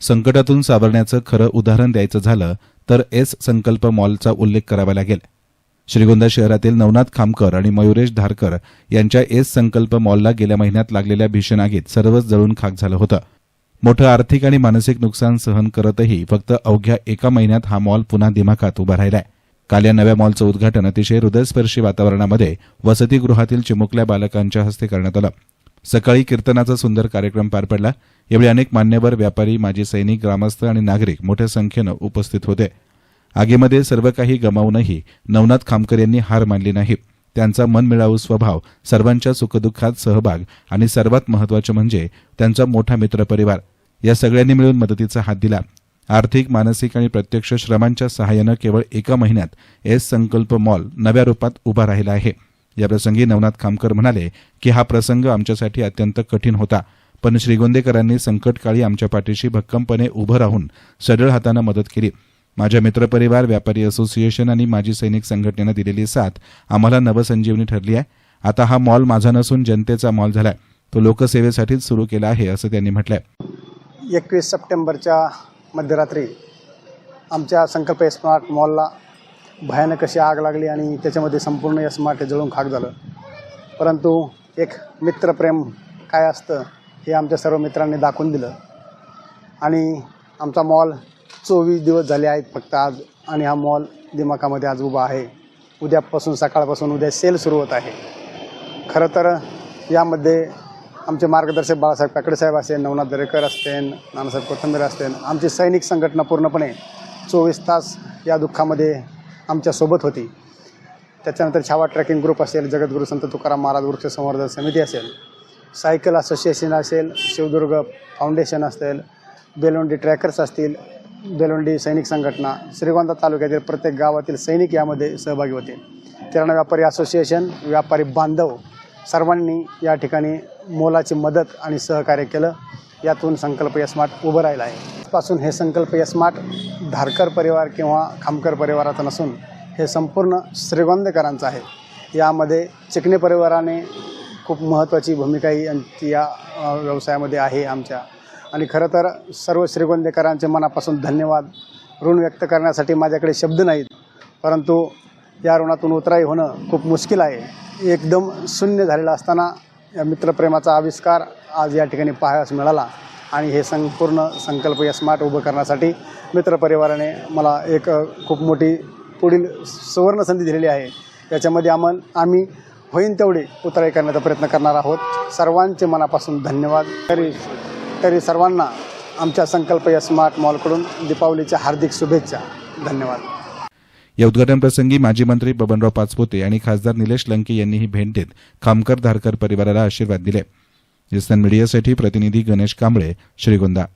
संकटातून सावरण्याचं खरं उदाहरण द्यायचं झालं तर एस संकल्प मॉलचा उल्लेख करावा लागेल. श्रीगोंदा शहरातील नवनाथ खामकर आणि मयुरेश धारकर यांच्या एस संकल्प मॉलला गेल्या महिन्यात लागलेल्या भीषण आगीत सर्वच जळून खाक झालं होतं. मोठं आर्थिक आणि मानसिक नुकसान सहन करतही फक्त अवघ्या एका महिन्यात हा मॉल पुन्हा दिमाखात उभा राहिलाय. काल या नव्या मॉलचं उद्घाटन अतिशय हृदयस्पर्शी वातावरणामध्ये वसतिगृहातील चिमुकल्या बालकांच्या हस्ते करण्यात आलं. सकाळी कीर्तनाचा सुंदर कार्यक्रम पार पडला. यावेळी अनेक मान्यवर व्यापारी माजी सैनिक ग्रामस्थ आणि नागरिक मोठ्या संख्येनं उपस्थित होते. आगीमध्ये सर्व काही गमावूनही नवनाथ खामकर यांनी हार मानली नाही. त्यांचा मनमिळावू स्वभाव सर्वांच्या सुखदुःखात सहभाग आणि सर्वात महत्वाचं म्हणजे त्यांचा मोठा मित्रपरिवार. या सगळ्यांनी मिळून मदतीचा हात दिला. आर्थिक मानसिक आणि प्रत्यक्ष श्रमांच्या सहाय्यानं केवळ एका महिन्यात एस संकल्प मॉल नव्या रूपात उभा राहिला आहे. याप्रसंगी नवनाथ खामकर म्हणाले की हा प्रसंग आमच्यासाठी अत्यंत कठीण होता. पण श्रीगोंदेकरांनी संकटकाळी आमच्या पाठीशी भक्कमपणे उभं राहून सढळ हातानं मदत केली. माझ्या मित्रपरिवार व्यापारी असोसिएशन आणि माजी सैनिक संघटनेनं दिलेली साथ आम्हाला नवसंजीवनी ठरली आहे. आता हा मॉल माझा नसून जनतेचा मॉल झालाय. तो लोकसेवेसाठीच सुरू केला आहे असं त्यांनी म्हटलंय. एकवीस सप्टेंबरच्या मध्यरात्री आमच्या संकल्प स्मार्ट मॉलला भयानक अशी आग लागली आणि त्याच्यामध्ये संपूर्ण स्मार्ट जळून खाक झालं. परंतु एक मित्रप्रेम काय असतं हे आमच्या सर्व मित्रांनी दाखवून दिलं. आणि आमचा मॉल चोवीस दिवस झाले आहेत फक्त आज. आणि हा मॉल दिमाखामध्ये आज उभा आहे. उद्यापासून सकाळपासून उद्या सेल सुरू होत आहे. खरं तर यामध्ये आमचे मार्गदर्शक बाळासाहेब काकडे साहेब असेल नवनाथ दरेकर असतील नानासाहेब कोथंबीर असतील आमची सैनिक संघटना पूर्णपणे चोवीस तास या दुःखामध्ये आमच्यासोबत होती. त्याच्यानंतर छावा ट्रेकिंग ग्रुप असेल जगद्गुरू संत तुकाराम महाराज वृक्ष संवर्धन समिती असेल सायकल असोसिएशन असेल शिवदुर्ग फाउंडेशन असेल बेलोंडी ट्रॅकर्स असतील बेलोंडी सैनिक संघटना श्रीगोंदा तालुक्यातील प्रत्येक गावातील सैनिक यामध्ये सहभागी होते किराणा व्यापारी असोसिएशन व्यापारी बांधव सर्वांनी या ठिकाणी मोलाची मदत आणि सहकार्य केलं. यातून संकल्प यस्मार्ट उभं राहिलं आहे. पासून हे संकल्प यस्मार्ट धारकर परिवार किंवा खामकर परिवाराचं नसून हे संपूर्ण श्रीगोंदेकरांचं आहे. यामध्ये चिकणे परिवाराने खूप महत्त्वाची भूमिका ही या व्यवसायामध्ये आहे आमच्या. आणि खरं तर सर्व श्रीगोंदेकरांचे मनापासून धन्यवाद ऋण व्यक्त करण्यासाठी माझ्याकडे शब्द नाहीत. परंतु या ऋणातून उतराई होणं खूप मुश्किल आहे. एकदम शून्य झालेलं असताना या मित्रप्रेमाचा आविष्कार आज या ठिकाणी पाहायला मिळाला. आणि हे संपूर्ण संकल्प या स्मार्ट उभं करण्यासाठी मित्रपरिवाराने मला एक खूप मोठी पुढील सुवर्ण संधी दिलेली आहे. याच्यामध्ये आम्हाला आम्ही होईन तेवढी उतराई करण्याचा प्रयत्न करणार आहोत. सर्वांचे मनापासून धन्यवाद. तरी तरी सर्वांना आमच्या संकल्प या स्मार्ट मॉलकडून दीपावलीच्या हार्दिक शुभेच्छा. धन्यवाद. या उद्घाटन प्रसंगी माजी मंत्री बबनराव पाचपोते आणि खासदार निलेश लंके यांनीही भेट देत खामकर धारकर परिवाराला आशीर्वाद दिले. जिस्तान मीडियासाठी प्रतिनिधी गणेश कांबळे श्रीगोंदा.